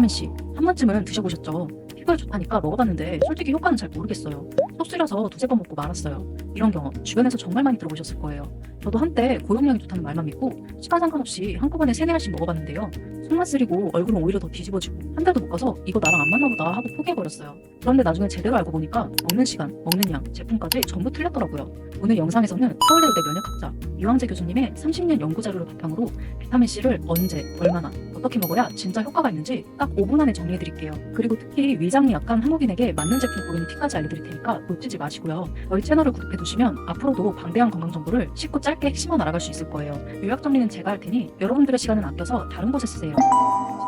비타민C 한 번쯤은 드셔보셨죠? 피부에 좋다니까 먹어봤는데 솔직히 효과는 잘 모르겠어요. 속 쓰려서 두세 번 먹고 말았어요. 이런 경험 주변에서 정말 많이 들어보셨을 거예요. 저도 한때 고용량이 좋다는 말만 믿고 시간 상관없이 한꺼번에 세네 알씩 먹어봤는데요. 속만 쓰리고 얼굴은 오히려 더 뒤집어지고 한 달도 못 가서 이거 나랑 안 맞나 보다 하고 포기해버렸어요. 그런데 나중에 제대로 알고 보니까 먹는 시간, 먹는 양, 제품까지 전부 틀렸더라고요. 오늘 영상에서는 서울대의대 면역학자 유황재 교수님의 30년 연구 자료를 바탕으로 비타민C를 언제, 얼마나, 어떻게 먹어야 진짜 효과가 있는지 딱 5분 안에 정리해드릴게요. 그리고 특히 위장이 약한 한국인에게 맞는 제품 고르는 팁까지 알려드릴 테니까 놓치지 마시고요. 저희 채널을 구독해두시면 앞으로도 방대한 건강 정보를 쉽고 짧게 핵심만 알아갈 수 있을 거예요. 요약 정리는 제가 할 테니 여러분들의 시간은 아껴서 다른 곳에 쓰세요.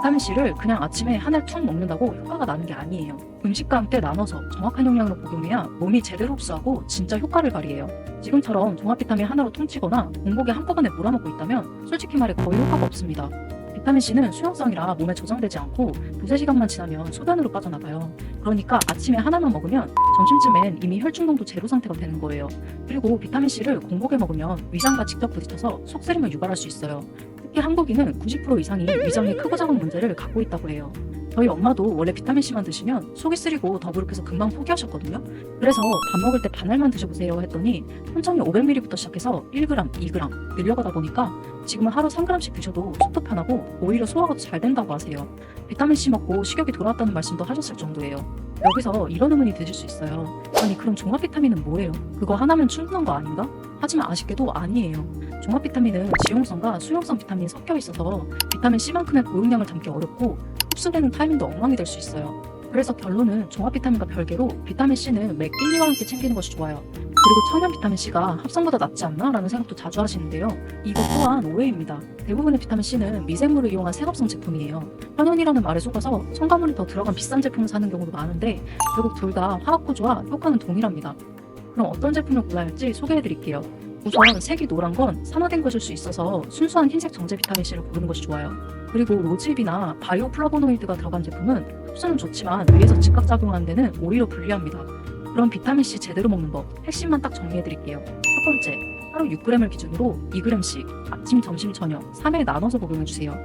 비타민C를 그냥 아침에 하나를 툭 먹는다고 효과가 나는 게 아니에요. 음식과 함께 나눠서 정확한 용량으로 복용해야 몸이 제대로 흡수하고 진짜 효과를 발휘해요. 지금처럼 종합 비타민 하나로 퉁치거나 공복에 한꺼번에 몰아먹고 있다면 솔직히 말해 거의 효과가 없습니다. 비타민C는 수용성이라 몸에 저장되지 않고 두세 시간만 지나면 소변으로 빠져나가요. 그러니까 아침에 하나만 먹으면 점심쯤엔 이미 혈중 농도 제로 상태가 되는 거예요. 그리고 비타민C를 공복에 먹으면 위장과 직접 부딪혀서 속쓰림을 유발할 수 있어요. 특히 한국인은 90% 이상이 위장의 크고 작은 문제를 갖고 있다고 해요. 저희 엄마도 원래 비타민C만 드시면 속이 쓰리고 더부룩해서 금방 포기하셨거든요. 그래서 밥 먹을 때 반알만 드셔보세요 했더니 천천히 500ml부터 시작해서 1g, 2g 늘려가다 보니까 지금은 하루 3g씩 드셔도 속도 편하고 오히려 소화가 더잘 된다고 하세요. 비타민C 먹고 식욕이 돌아왔다는 말씀도 하셨을 정도예요. 여기서 이런 의문이 드실 수 있어요. 아니 그럼 종합 비타민은 뭐예요? 그거 하나면 충분한 거 아닌가? 하지만 아쉽게도 아니에요. 종합 비타민은 지용성과 수용성 비타민이 섞여 있어서 비타민 C만큼의 고용량을 담기 어렵고 흡수되는 타이밍도 엉망이 될 수 있어요. 그래서 결론은 종합 비타민과 별개로 비타민 C는 맥 1, 2와 함께 챙기는 것이 좋아요. 그리고 천연 비타민 C가 합성보다 낫지 않나? 라는 생각도 자주 하시는데요. 이것 또한 오해입니다. 대부분의 비타민 C는 미생물을 이용한 생업성 제품이에요. 천연이라는 말에 속아서 첨가물이 더 들어간 비싼 제품을 사는 경우도 많은데 결국 둘 다 화학 구조와 효과는 동일합니다. 그럼 어떤 제품을 골라야 할지 소개해 드릴게요. 우선 색이 노란 건 산화된 것일 수 있어서 순수한 흰색 정제 비타민 C를 고르는 것이 좋아요. 그리고 로즈잎이나 바이오 플라보노이드가 들어간 제품은 흡수는 좋지만 위에서 즉각 작용하는 데는 오히려 불리합니다. 그럼 비타민 C 제대로 먹는 법 핵심만 딱 정리해 드릴게요. 첫 번째, 하루 6g을 기준으로 2g씩 아침, 점심, 저녁 3회 나눠서 복용해 주세요.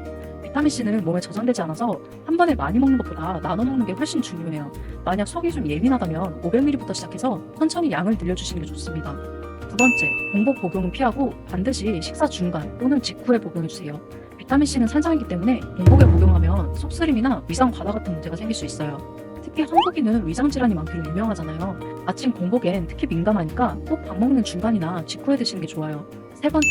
비타민 C는 몸에 저장되지 않아서 한 번에 많이 먹는 것보다 나눠 먹는 게 훨씬 중요해요. 만약 속이 좀 예민하다면 500ml부터 시작해서 천천히 양을 늘려주시는 게 좋습니다. 두 번째, 공복 복용은 피하고 반드시 식사 중간 또는 직후에 복용해 주세요. 비타민 C는 산성이기 때문에 공복에 복용하면 속쓰림이나 위장 과다 같은 문제가 생길 수 있어요. 특히 한국인은 위장 질환이 많기로 유명하잖아요. 아침 공복엔 특히 민감하니까 꼭 밥 먹는 중간이나 직후에 드시는 게 좋아요. 세 번째,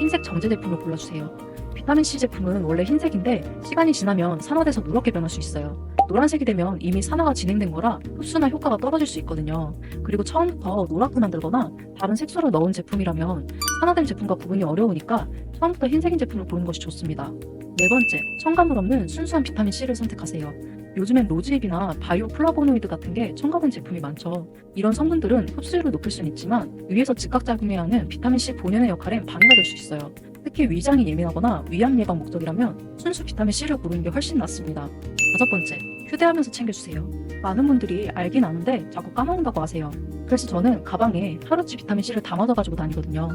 흰색 정제 제품을 골라주세요. 비타민 C 제품은 원래 흰색인데 시간이 지나면 산화돼서 누렇게 변할 수 있어요. 노란색이 되면 이미 산화가 진행된 거라 흡수나 효과가 떨어질 수 있거든요. 그리고 처음부터 노랗게 만들거나 다른 색소를 넣은 제품이라면 산화된 제품과 구분이 어려우니까 처음부터 흰색인 제품을 고르는 것이 좋습니다. 네 번째, 첨가물 없는 순수한 비타민 C를 선택하세요. 요즘엔 로즈잎이나 바이오 플라보노이드 같은 게 첨가된 제품이 많죠. 이런 성분들은 흡수율을 높일 수는 있지만 위에서 즉각 작용해야 하는 비타민 C 본연의 역할엔 방해가 될 수 있어요. 특히 위장이 예민하거나 위암 예방 목적이라면 순수 비타민 C를 고르는 게 훨씬 낫습니다. 다섯 번째, 휴대하면서 챙겨주세요. 많은 분들이 알긴 아는데 자꾸 까먹는다고 하세요. 그래서 저는 가방에 하루치 비타민 C를 담아서 가지고 다니거든요.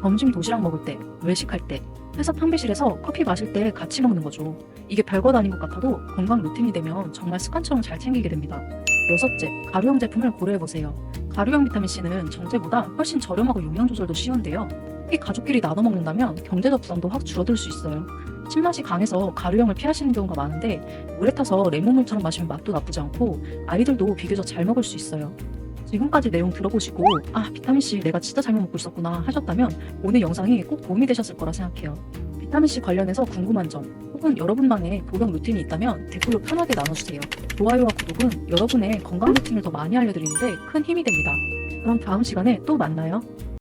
점심 도시락 먹을 때, 외식할 때, 회사 탕비실에서 커피 마실 때 같이 먹는 거죠. 이게 별것 아닌 것 같아도 건강 루틴이 되면 정말 습관처럼 잘 챙기게 됩니다. 여섯째, 가루형 제품을 고려해보세요. 가루형 비타민C는 정제보다 훨씬 저렴하고 용량 조절도 쉬운데요. 특히 가족끼리 나눠 먹는다면 경제적 부담도 확 줄어들 수 있어요. 신맛이 강해서 가루형을 피하시는 경우가 많은데 물에 타서 레몬물처럼 마시면 맛도 나쁘지 않고 아이들도 비교적 잘 먹을 수 있어요. 지금까지 내용 들어보시고 아 비타민C 내가 진짜 잘못 먹고 있었구나 하셨다면 오늘 영상이 꼭 도움이 되셨을 거라 생각해요. 비타민C 관련해서 궁금한 점 혹은 여러분만의 복용 루틴이 있다면 댓글로 편하게 나눠주세요. 좋아요와 구독은 여러분의 건강 루틴을 더 많이 알려드리는데 큰 힘이 됩니다. 그럼 다음 시간에 또 만나요.